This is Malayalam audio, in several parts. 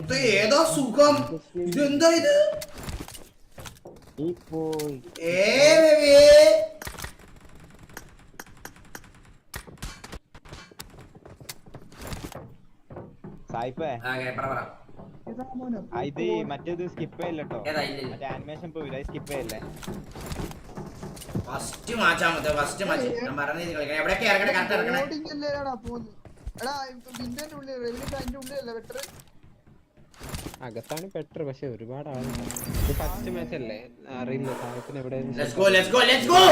ഇത് ഏതാ സുഖം? ഇതെന്താ ഇത്? ഏ സായിപ്പേ. ആ, okay, പറ, പറ. ആ, ഇത് മറ്റേത് സ്കിപ്പ് ചെയ്യല്ലോ ഏതാ, ഇല്ല, ഇല്ല. മറ്റേ ആനിമേഷൻ പോയില്ല സ്കിപ്പ് ചെയ്യല്ലേ? ഫസ്റ്റ് മാച്ചാ മതി ഫസ്റ്റ് മാച്ച്. ഞാൻ പറഞ്ഞ എവിടെയൊക്കെ ഇറങ്ങണേ കറക്റ്റ് ഇറങ്ങണേ. അകത്താണ് ബെറ്റർ പക്ഷെ ഒരുപാട് ആളുകൾ ഇത് ഫസ്റ്റ് മാച്ച് അല്ലേ? അറിയില്ല സാധനത്തിന് എവിടെ let's go let's go let's go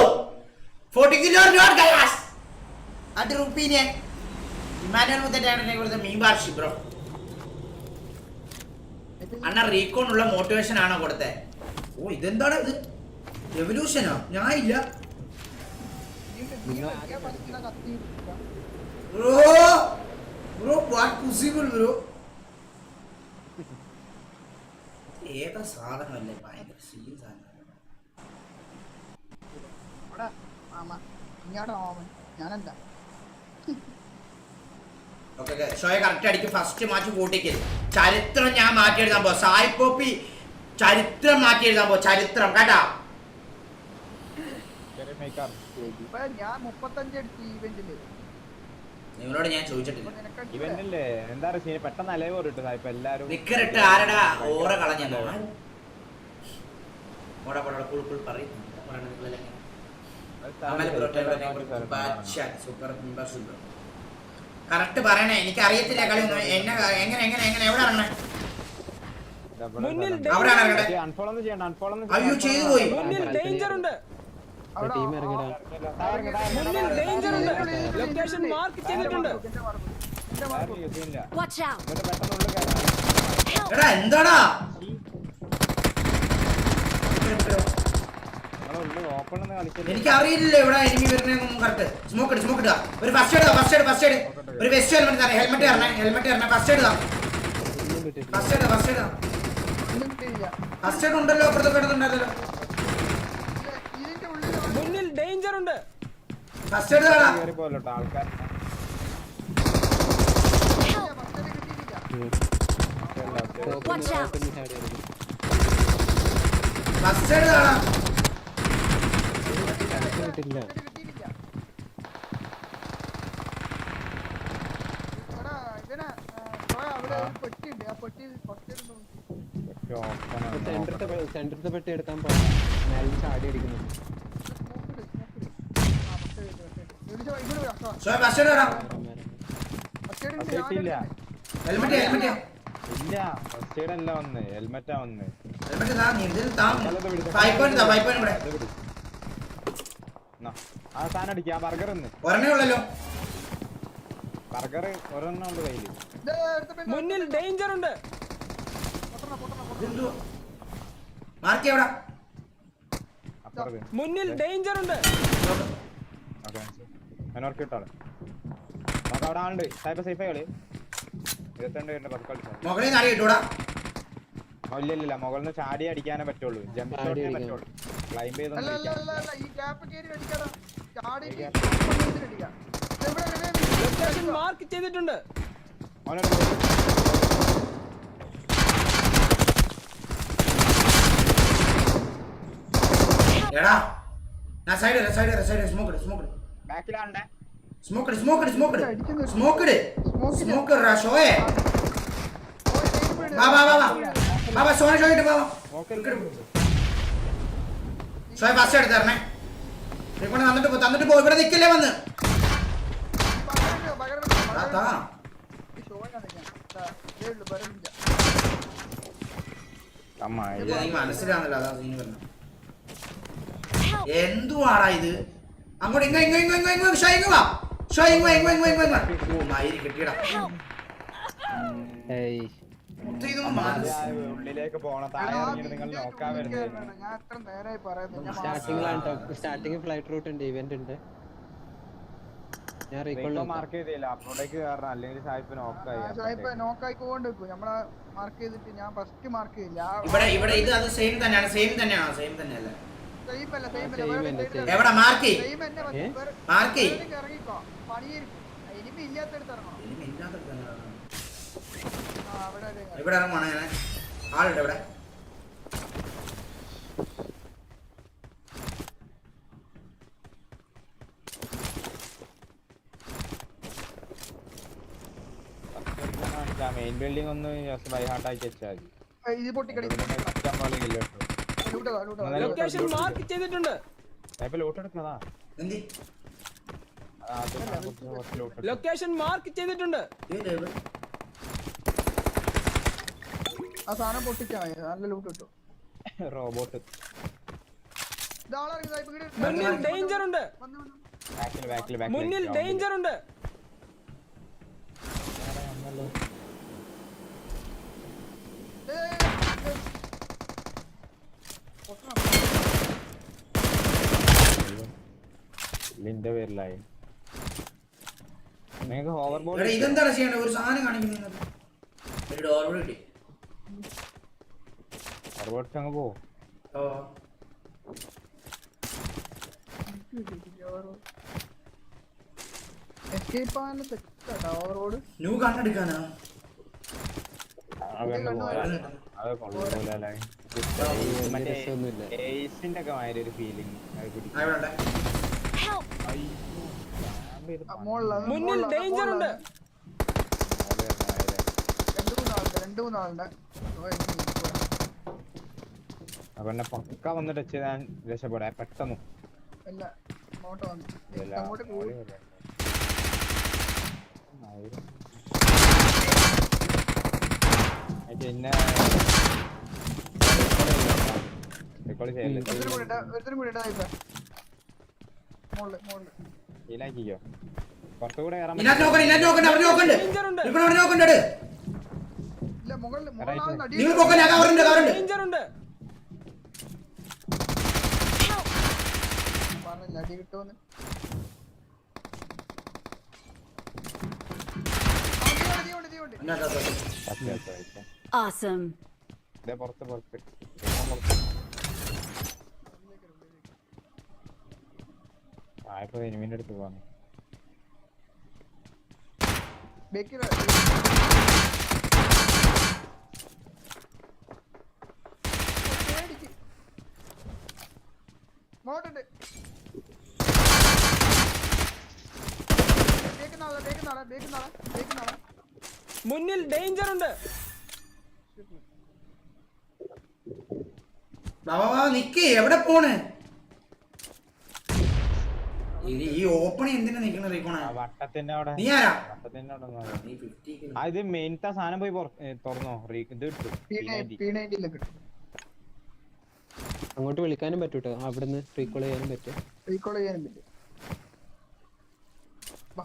40 kilo note guys അത് റുപ്പീനെ. ഇമാനുവൽ മുത്തറ്റാണ് കൊടുത്ത മീൻ ബാർഷി ബ്രോ അണ്ണ റീകോൺ ഉള്ള മോട്ടിവേഷൻ ആണോ കൊടുത്തേ? ഓ ഇതെന്താണ് ഇത്? റെവല്യൂഷനോ ഞാൻ ഇല്ല. Bro bro what possible bro ഏതാ സാധനമല്ലേ? ഭയങ്കര സീൻ സാധനം. ഞാനല്ല. ഷോയെ കറക്റ്റ് അടിക്കും. ഫസ്റ്റ് മാച്ച് കൂട്ടിക്ക് ചരിത്രം ഞാൻ മാറ്റി എഴുതാൻ പോ സായി പോപ്പി ചരിത്രം മാറ്റി എഴുതാൻ പോ ചരിത്രം കേട്ടാ? ഞാൻ മുപ്പത്തഞ്ച് അടിച്ചു ഇവന്റിൽ നിങ്ങളോട് ഞാൻ ചോദിച്ചിട്ടില്ല. ഇവന്റല്ലേ എന്താ പറയുക പെട്ടെന്ന് അലവ് ഇട്ടു ഇപ്പൊ എല്ലാരും നിക്കറിട്ട് ആരടാ ഓറ കളഞ്ഞല്ലോ ഓടാ പോടാ കുൾ കുൾ പറയും. കറക്റ്റ് പറയണേ എനിക്ക് അറിയത്തില്ല കളി എന്നെ എങ്ങനെ എങ്ങനെ എങ്ങനെ? എവിടെ ഇറങ്ങണേ? അവിടെ ഇറങ്ങട്ടെ. അൺഫോളോ ഒന്നും ചെയ്യണ്ട അൺഫോളോ ഒന്നും അയ്യോ ചെയ്തു പോയി. മുന്നിൽ ഡേഞ്ചർ ഉണ്ട്. ടീം ഇറങ്ങിടാ മുന്നിൽ ഡേഞ്ചർ ഉണ്ട്. ലൊക്കേഷൻ മാർക്ക് ചെയ്തിട്ടുണ്ട്. എടാ എന്താടാ? എനിക്ക് അറിയില്ല ഇവിടെ എനിമി വരുന്നതൊന്നും കറക്റ്റ് സ്മോക്ക് ഇട് സ്മോക്ക് ഇടുക. ഒരു ഫസ്റ്റ് ഇടുക ഫസ്റ്റ് ഇട് ഫസ്റ്റ് ഇട്. ഒരു വെസ്റ്റ് ഹെൽമെറ്റ് തരണേ ഹെൽമെറ്റ് തരണേ ഹെൽമെറ്റ് തരണേ. ഫസ്റ്റ് ഇടുക. ഫസ്റ്റ് ഇടുക ഫസ്റ്റ് ഇടുക. ഫസ്റ്റ് ഇട് ഉണ്ടല്ലോ അപ്പുറത്തൊക്കെ പെട്ടിയുണ്ട്. ആ പെട്ടി എടുക്കാൻ പോകാം ചാടി അടിക്കുന്നു Smoke ഇട്, smoke ഇട്. ആ, first ഇട്, first ഇട്. ഇവിടെ ചോ- ഇവിടെ വാ, വാ. സോ ഫസ്റ്റ് ഇടുകടാ First ഇട് ഉണ്ട്, First ഇട്ടില്ല. ഞാനെടുത്ത്. ഹെൽമെറ്റ് ഹെൽമെറ്റ് ഇല്ല. ഫസ്റ്റ് എയ്ഡ് അല്ല വന്ന്. ഹെൽമെറ്റാ വന്ന്. ഹെൽമെറ്റ് താ നീ ഇതിൽ താ. ഫൈവ് പോയിന്റ് താ ഫൈവ് പോയിന്റ് ഇവിടെ. അത് പിടി. എന്നാ, ആ സാധനം അടിക്കാം ബർഗർ ഒന്ന് ഒരെണ്ണേ ഉള്ളല്ലോ. ബർഗർ ഒരെണ്ണം ഉണ്ട് കയ്യിൽ. മുന്നിൽ ഡേഞ്ചർ ഉണ്ട്. പൊട്ടണം, പൊട്ടണം, പൊട്ടണം. മാർക്ക് എവിടാ? മുന്നിൽ ഡേഞ്ചർ ഉണ്ട്. അതിനോർക്ക് കിട്ടാളെ നമുക്ക് അവിടെ ആളുണ്ട്. സൈബർ സേഫ് കളി. ഇരുപത്തിരണ്ട് പേരുടെ പത്ത് ഇല്ല ഇല്ല മുകളിൽ നിന്ന് ചാടി അടിക്കാനേ പറ്റുള്ളൂ. ജമ്പ്. പറ്റുള്ളൂ. ക്ലൈംബ്. ലൊക്കേഷൻ മാർക്ക് ചെയ്തിട്ടുണ്ട്. എടാ ഞാൻ side side side smoke smoke ബാക്കിലാണ്ടേ smoke ഇട് സ്മോക്ക് ഇട് സ്മോക്ക് ഇട്. അടിക്കുന്നു. സ്മോക്ക് ഇട്. സ്മോക്ക് ഇടാ. ഷോയെ ഓ, tape ഇട്. വാ വാ വാ വാ. വാ വാ ഷോനെ ഷോ ഇട്ട് വാ വാ. നോക്കല്ലേ ഷോയെ ഫസ്റ്റ് എടുത്ത് തരണേ. ഇവിടെ തന്നിട്ട് പോ തന്നിട്ട് പോ ഇവിടെ നിൽക്കല്ലേ വന്ന്. പകരം ഇട്, പകരം ഇട്, ആ, പകരം താ ഇട്. ഈ show ആണ് ഞാൻ. ദാ, ഇതേ ഉള്ളൂ, പകരമില്ല. അമ്മ ഇത് എനിക്ക് മനസ്സിലാവുന്നില്ല അതാ സീന് പറഞ്ഞു എന്തുവാടാ ഇത്? അങ്ങോട്ട് ഇങ്ങോ ഇങ്ങോ ഇങ്ങോ ഇങ്ങോ ഇങ്ങോ ഷോ ഇങ്ങോ വാ. ഷോ ഇങ്ങോ ഇങ്ങോ ഇങ്ങോ ഇങ്ങോ ഇങ്ങോ ഓ മയിരി കിട്ടിയടാ! ഏയ്. ഉള്ളിലേക്ക് പോണ താഴെ ഇറങ്ങിയിട്ട് നിങ്ങൾ നോക്കാൻ വരുന്നത് സ്റ്റാർട്ടിങ്ങിലാണ് സ്റ്റാർട്ടിങ് ഫ്ലൈറ്റ് റൂട്ട് ഉണ്ട് ഇവന്റ് ഉണ്ട്. ഞാൻ റീകോൾ മാർക്ക് ചെയ്തില്ല. അപ്പോഴേക്ക് കാരണം അല്ലെങ്കിൽ സായിപ്പ് നോക്കായി സാഹിബ് നോക്കായിക്കൊണ്ട് നമ്മളെ മാർക്ക് ചെയ്തിട്ട് ഞാൻ ഫസ്റ്റ് മാർക്ക് ചെയ്യില്ല. ഇവിടെ ഇവിടെ ഇത് അത് സെയിം തന്നെയാണ് സെയിം തന്നെയാണോ സെയിം തന്നെയല്ലേ? എവിടെ മാർക്ക്? മാർക്ക്. ഇവിടെ ഇറങ്ങുവാണ് ഞാൻ? ആളുണ്ട് ഇവിടെ. മെയിൻ ബിൽഡിംഗ് ഒന്ന് ജസ്റ്റ് ബൈ ഹാർട്ട് ആക്കി വെച്ചാൽ മതി. ലൊക്കേഷൻ മാർക്ക് ചെയ്തിട്ടുണ്ട്. ലൊക്കേഷൻ മാർക്ക് ചെയ്തിട്ടുണ്ട്. ആ സാധനം പൊട്ടിച്ചാ നല്ല ലൂട്ട് കിട്ടും. റോബോട്ട് മുന്നിൽ ഡേഞ്ചർ ഉണ്ട്. വന്ന് വന്ന് ബാക്കിൽ ബാക്കിൽ ബാക്കിൽ മുന്നിൽ ഡേഞ്ചർ ഉണ്ട്. ഏയ്. ലിന്റെ പേരിലായി. നിങ്ങൾക്ക് ഹോവർ എടാ ബോർഡ് ഇതെന്താണ് ചെയ്യേണ്ടത് ഒരു സാധനം കാണിക്കുന്നത് ഒരു ഡോർ കിട്ടി ഹോവർ ബോർഡ് അങ്ങ് പോ ഓ. എസ്കേപ്പ് സെറ്റാ ന്യൂ കണ്ണെടുക്കാനാ മറ്റേ. ഏസിന്റെ ഒക്കെ മാതിരി ഒരു ഫീലിംഗ് മുന്നിൽ ഡേഞ്ചർ ഉണ്ട്. അപ്പൊ എന്നെ പക്ക വന്നിട്ട് വെച്ച് ഞാൻ രക്ഷപ്പെടാ. പെട്ടെന്ന്. പിന്നെ അങ്ങോട്ട് വന്നു ശീലാക്കിക്കോ പുറത്തുകൂടെ കയറാൻ. Awesome. ദേ പുറത്ത് പുറത്ത്. പുറത്ത്. ആയപ്പോ എനിമിന്റെ അടുത്ത് പോവാണ്. മുന്നിൽ ഡേഞ്ചർ ഉണ്ട്. വാ, വാ, വാ, നിക്ക്. എവിടെ പോണ്? ഇത് ഈ ഓപ്പണിംഗ് എന്തിനാ നിക്കണ റീക്കോണ ആ വട്ടത്തിന്റെ അവിടെ. നീ ആരാ? വട്ടത്തിന്റെ അവിടെ ഒന്ന് നോക്ക്. നീ 50 ആ ഇത് മെയിൻത്തെ സാധനം പോയി തുറന്നോ? ഇത് ഇട്ടു. P90 P90 ൽ അങ്ങോട്ട് വിളിക്കാനും പറ്റൂട്ടോ? അവിടുന്ന് റീകോൾ ചെയ്യാനും പറ്റും? റീകോൾ ചെയ്യാനും പറ്റും. വാ.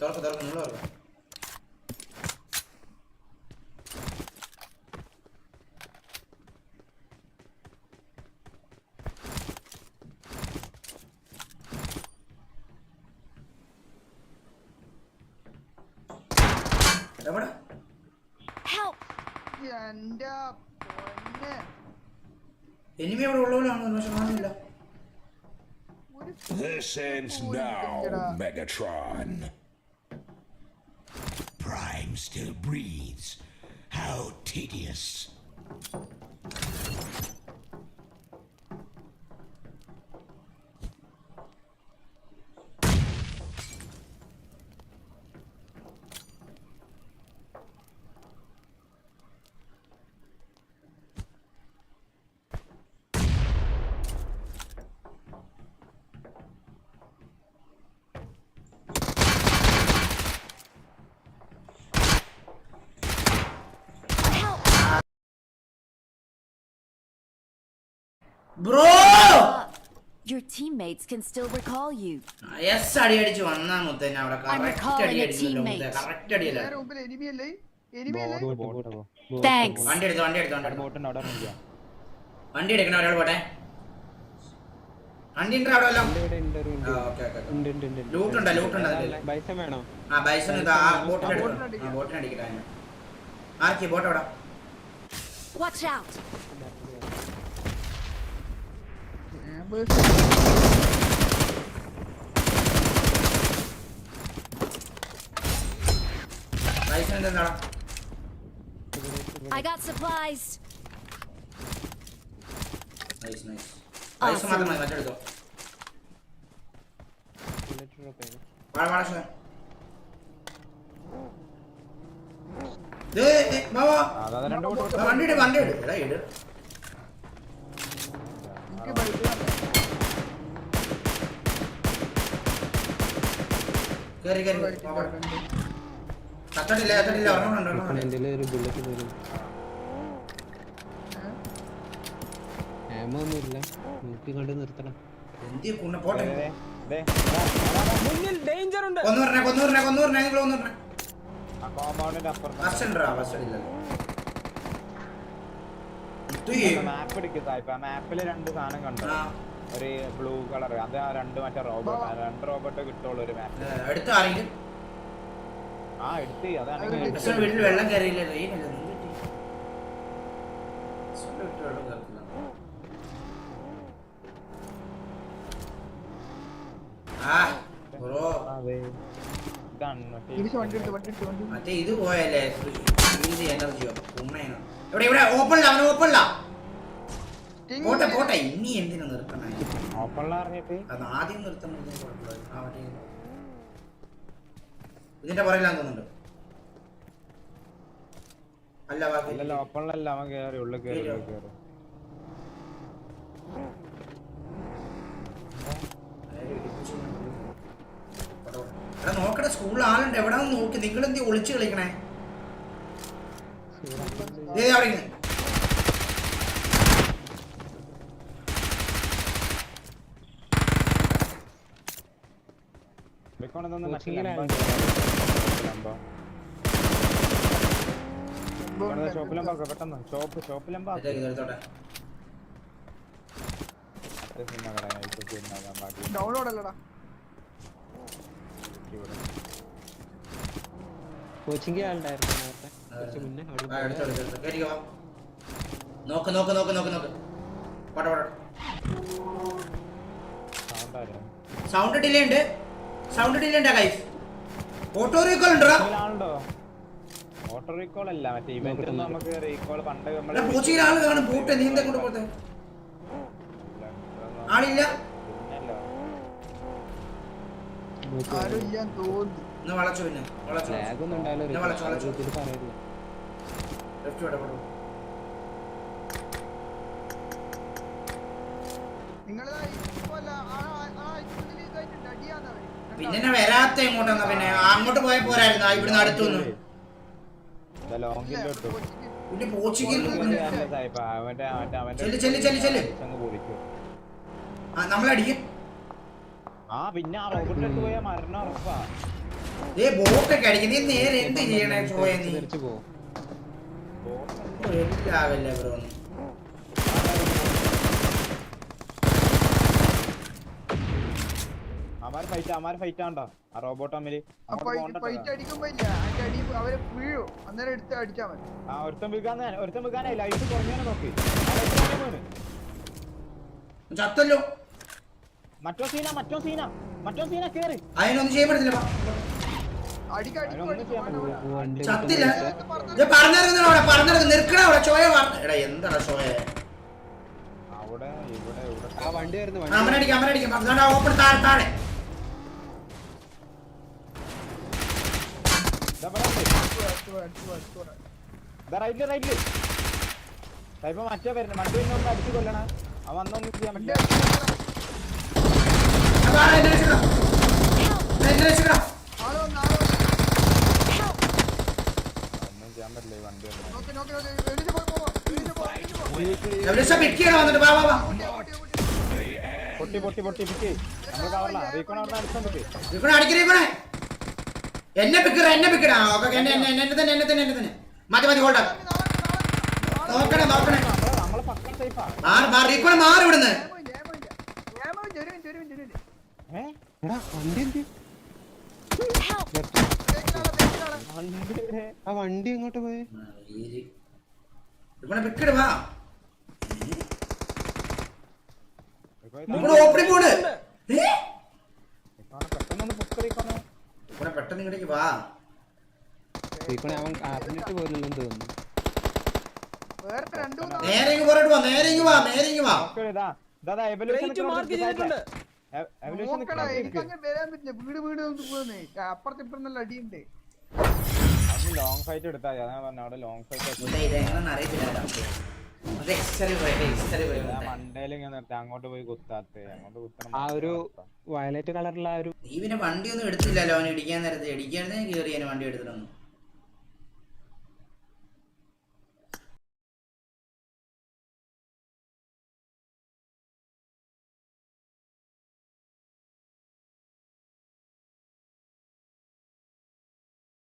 തുറക്ക് തുറക്ക് നിങ്ങൾ തുറക്ക് എവിടെ Help! എന്റെ പൊന്നെ. എനിമി അവിടെ ഉള്ളവരാണ് പക്ഷെ കാണുന്നില്ല This ends now, Megatron. Prime still breathes. How tedious. Bro your teammates can still recall you. എസ് അടി അടിച്ച് വന്നാ മുത്തന്നെ അവിടെ I'm കറക്റ്റ് recalling അടി അടിച്ചല്ലോ മുത്തേ. കറക്റ്റ് അടിയല്ല നേരെ മുമ്പിൽ ബോട്ട് പോ Thanks. വണ്ടി എടുത്തു വണ്ടി എടുത്തു വണ്ടി എടുത്തു. ബോട്ടിന്റെ അവിടെ ഇറങ്ങിക്കാം വണ്ടി എടുക്കണ ഒരാൾ പോട്ടെ വണ്ടി ഉണ്ട് അവിടെ വല്ലതും. ആ, ഓക്കേ, ഓക്കേ, ഓക്കേ. ഉണ്ട് ഉണ്ട് ലൂട്ട് ഉണ്ട് അതിൽ പൈസ വേണോ ആ ബൈസൺ ഇതാ ആ ബോട്ടിൽ ആ, എടുക്കണം. ആ ബോട്ടിൽ അടിക്കട്ടെ ആർക്കി ബോട്ട് എവിടെ Watch out! എന്താടാ I got supplies. Nice nice പൈസ മാത്രം മതി മറ്റെടുത്തോ ബുള്ളറ്റ് ഡ്രോപ്പ് ചെയ്യണം വാഴ വാഴ ശേ ദേ ദേ, വാ വാ. അതാ രണ്ട് വണ്ടി വണ്ടി എടാ ഇട്. എനിക്ക് ബൈക്ക് തന്നെ. കേറി കേറി. തട്ടടില്ല തട്ടടില്ല. ഒരെണ്ണം ഉണ്ട് ഇപ്പൊ ഒരു ബുള്ളറ്റ് ഏ? ആമോ ഒന്നും ഇല്ല. നോക്കി കണ്ട് നിർത്തണം. എന്തി കുണ്ണ പോട്ടെ. മുന്നിൽ ഡേഞ്ചർ ഉണ്ട്. കൊന്നു പറഞ്ഞേ കൊന്നു പറഞ്ഞേ കൊന്നു പറഞ്ഞേ. നിങ്ങൾ കൊന്നു ആ കോമ്പൗണ്ടിന്റെ അപ്പുറത്ത്. ബസ് ഉണ്ടാ ബസ് ഇല്ല മാപ്പ് എടുക്കുക സായിപ്പ്. ആ മാപ്പിൽ രണ്ട് സാധനം കണ്ടോ? ഒരു ബ്ലൂ കളർ അത് ആ രണ്ട് മറ്റേ റോബോട്ട് രണ്ട് റോബോട്ട് കിട്ടുള്ളൂ ഒരു ആരെങ്കിലും? ആ എടുത്ത് അതാണ് വീട്ടിൽ വെള്ളം കയറിയില്ല. മറ്റേ ഇത് പോയല്ലേ? എനർജിയോ ഉമ്മേനോ ഇവിടെ ഇവിടെ ഓപ്പണില്ല അവന് ഓപ്പണില്ല പോട്ടെ. പോട്ടെ. ഇനി എന്തിനാ നിർത്തണേ? അത് ആദ്യം മറ്റേ ഇതിന്റെ പുറകിലാന്ന് തോന്നുന്നുണ്ട്. അല്ല ബാക്കി. അല്ലല്ല ഓപ്പണിലല്ല. അവൻ കേറി ഉള്ളിൽ കേറി ഉള്ളിൽ കേറി. നോക്കട്ടെ സ്കൂളിൽ ആളുണ്ട്. എവിടെ നോക്കി? നിങ്ങൾ എന്തി ഒളിച്ചു കളിക്കണേ? അവിടെ ഇരിക്കുന്നു. ഇവിടെക്കൊണ്ടൊന്നും മറ്റേ കോച്ചിങ്ങിലാണ്. ലംബം. സംഭവം ഇവിടെ ഉണ്ട്. ഷോപ്പിലമ്പോ പെട്ടെന്ന് ഷോപ്പ് ഷോപ്പിലമ്പോ എടുത്തേക്ക് ഇത് എടുത്തോട്ടെ ഉണ്ടാകാൻ ബാക്കി ഡൗൺലോഡ് അല്ലടാ ഇവിടെ കോച്ചിങ് ആളുണ്ടായിരുന്നു നേരത്തെ കുറച്ച് മുന്നേ. നോക്ക് നോക്ക് നോക്ക് നോക്ക് നോക്ക് പോട്ടെ പോട്ടെ സൗണ്ട് ആയിരുന്നു സൗണ്ട് ഡിലേ ഉണ്ട്. സൗണ്ട് ഡിലേ ഉണ്ടാ ഗൈസ് ഓട്ടോ റീകോൾ ഉണ്ടോ ഓട്ടോ റീകോൾ അല്ല മറ്റേ ഇവന്റ് നമുക്ക് റീകോൾ പണ്ട് നമ്മൾ പൂച്ചയിൽ ആൾ കാണും. പൂട്ട് നീന്തെ കൊണ്ട് പോട്ടെ ആളില്ല? തോന്നുന്നു എന്നാ വളച്ചു പിന്നെ. വളച്ചു. ലാഗ് ഒന്നും. ഇതിൽ ലെഫ്റ്റ് വിട പോട്ടെ നിങ്ങൾ ഇപ്പൊ അല്ല ആ ആ- ആ ഇതിനുള്ളിൽ ഇതായിട്ടുണ്ട് അടിയാന്ന് അവർ പിന്നെ വരാത്ത എങ്ങോട്ടാ പിന്നെ? അങ്ങോട്ട് പോയ പോരായിരുന്നു? ഇവിടുന്ന് അടുത്തൊന്ന് ലോങ്ങിന്റെ ഇട്ടു. പിന്നെ പോച്ചിക്ക് ആ നമ്മളടിക്കും. ആ പിന്നെ ആ റോബോട്ടിന്റെ അടുത്ത് പോയാൽ മരണം ഉറപ്പാ. ഏ ബോട്ടൊക്കെ അടിക്കും. നീ നേരെ എന്ത് ചെയ്യണേ ചോയ നീ? ബ്രോ. അമാര് ഫൈറ്റ് അമാര് ഫൈറ്റ് ആണ്ടോ ആ റോബോട്ട് തമ്മിൽ. അപ്പൊ ഫൈറ്റ് അടിക്കുമ്പോ ഇല്ല. അതിന്റെ അടി അവർ വീഴും. അന്നേരം എടുത്ത് അടിച്ചാ മതി. ആ ഒരുത്തൻ വിൽക്കാൻ ഒരുത്തൻ വിൽക്കാനേ ലൈഫ് കുറഞ്ഞാണ് നോക്കി. ചത്തല്ലോ. മറ്റോ സീന മറ്റോ സീന. മറ്റോ സീന കേറി. അതിനൊന്നും ചെയ്യാൻ പറ്റില്ല ചത്തില്ല. ഇത് പറഞ്ഞിറങ്ങുന്ന അവിടെ പറഞ്ഞിറങ്ങും നിൽക്കണ അവിടെ ചോയ എടാ എന്താടാ ചോയ അവിടെ ഇവിടെ ഇവിടെ. ആ വണ്ടി വരുന്നു വണ്ടി അമരടിക്കാം അമരടിക്കാം. അതുകൊണ്ട് ഓപ്പൺ താഴെ താഴെ ഇതാ ഇവിടെ ഉണ്ട്. അടിച്ചു, അടിച്ചു, അടിച്ചു, അടിച്ചു. ഇതാ റൈറ്റിൽ റൈറ്റിൽ ഇപ്പൊ മറ്റേ വരുന്നു വണ്ടി ഒന്ന് അടിച്ചു കൊല്ലണ അവൻ വന്നൊന്നും ചെയ്യാൻ പറ്റില്ല അടിച്ചു. അതാ, എന്നെ രക്ഷിക്കണം. എന്നെ രക്ഷിക്കണം. ആൾ വന്നു, ആൾ വന്നു. ഒന്നും ചെയ്യാൻ പറ്റില്ല ഈ വണ്ടി വന്നു നോക്ക്, നോക്ക്, നോക്ക്. എണീറ്റ് പോ, പോ, പോ. എണീറ്റ് പോ, എണീറ്റ് പോ. എവിടെച്ചാ pick ചെയ്യണം വന്നിട്ട് വാ വാ വാ ഓടി, ഓടി, ഓടി. പൊട്ടി പൊട്ടി പൊട്ടി പിക്ക് നമ്മൾ കവറില്ല റീക്കോൺ അവിടെ അടിച്ചാൽ പറ്റി അടിക്കണേ ഇരിക്കണേ എന്നെ പിക്കറ എന്നെ പിക്കട ഓക്കെ എന്നെ എന്നെ എന്നെ തന്നെ എന്നെ തന്നെ എന്നെ തന്നെ മതി മതി ഹോൾഡ്. നോക്കണേ നോക്കണേ മാറി മാറി ഇരിക്കണേ മാറി ഇവിടുന്ന് ഏമോയില്ല, ഏമോയില്ല. ഏമോയില്ല, ഒരു മിനിറ്റ്, ഒരു മിനിറ്റ്, ഒരു മിനിറ്റ്. ഏഹ് എടാ വണ്ടി എന്ത് Help! ബേക്കിലാളാ, ബേക്കിലാളാ. വണ്ടി ആ വണ്ടി എങ്ങോട്ട് പോയി ഇരിക്കണേ പിക്കട് വാ ഓപ്പണിംഗ് പോണ് പെട്ടെന്ന് ഇവിടെ പെട്ടെന്ന് ഇങ്ങോട്ടേക്ക് വാ. റീക്കോണി അവൻ അറിഞ്ഞിട്ട് പോലും തോന്നുന്നു. വേറെ രണ്ടു മൂന്ന് നേരെ ഇങ്ങ് പോരട്ട് വാ നേരെ ഇങ്ങ് വാ നേരെ ഇങ്ങ് വാ. നോക്ക് ദാ ദാ എവല്യൂഷൻ evolution മാർക്ക് ചെയ്തിട്ടുണ്ട്. എവല്യൂഷൻ evolution നോക്കടാ നിൽക്കുന്ന എനിക്ക് അങ്ങനെ വരാൻ പറ്റില്ല. വീട് വീട് പോകുന്നേ അപ്പുറത്ത് ഇപ്പുറത്തുള്ള അടിയുണ്ട്. ലോങ് ഫൈറ്റ് എടുത്താ ഞാൻ അതാണ് പറഞ്ഞത് അവിടെ ലോങ് ഫൈറ്റ് അങ്ങോട്ട് പോയി കുത്താത്ത അങ്ങോട്ട് കുത്തണം ആ ഒരു വയലറ്റ് കളറുള്ള ആ ഒരു നീ പിന്നെ വണ്ടി ഒന്നും എടുത്തില്ലല്ലോ അവൻ ഇടിക്കാൻ നേരത്തെ. ഇടിക്കാനേ കയറി ഞാൻ വണ്ടി എടുത്തിട്ടൊന്നും.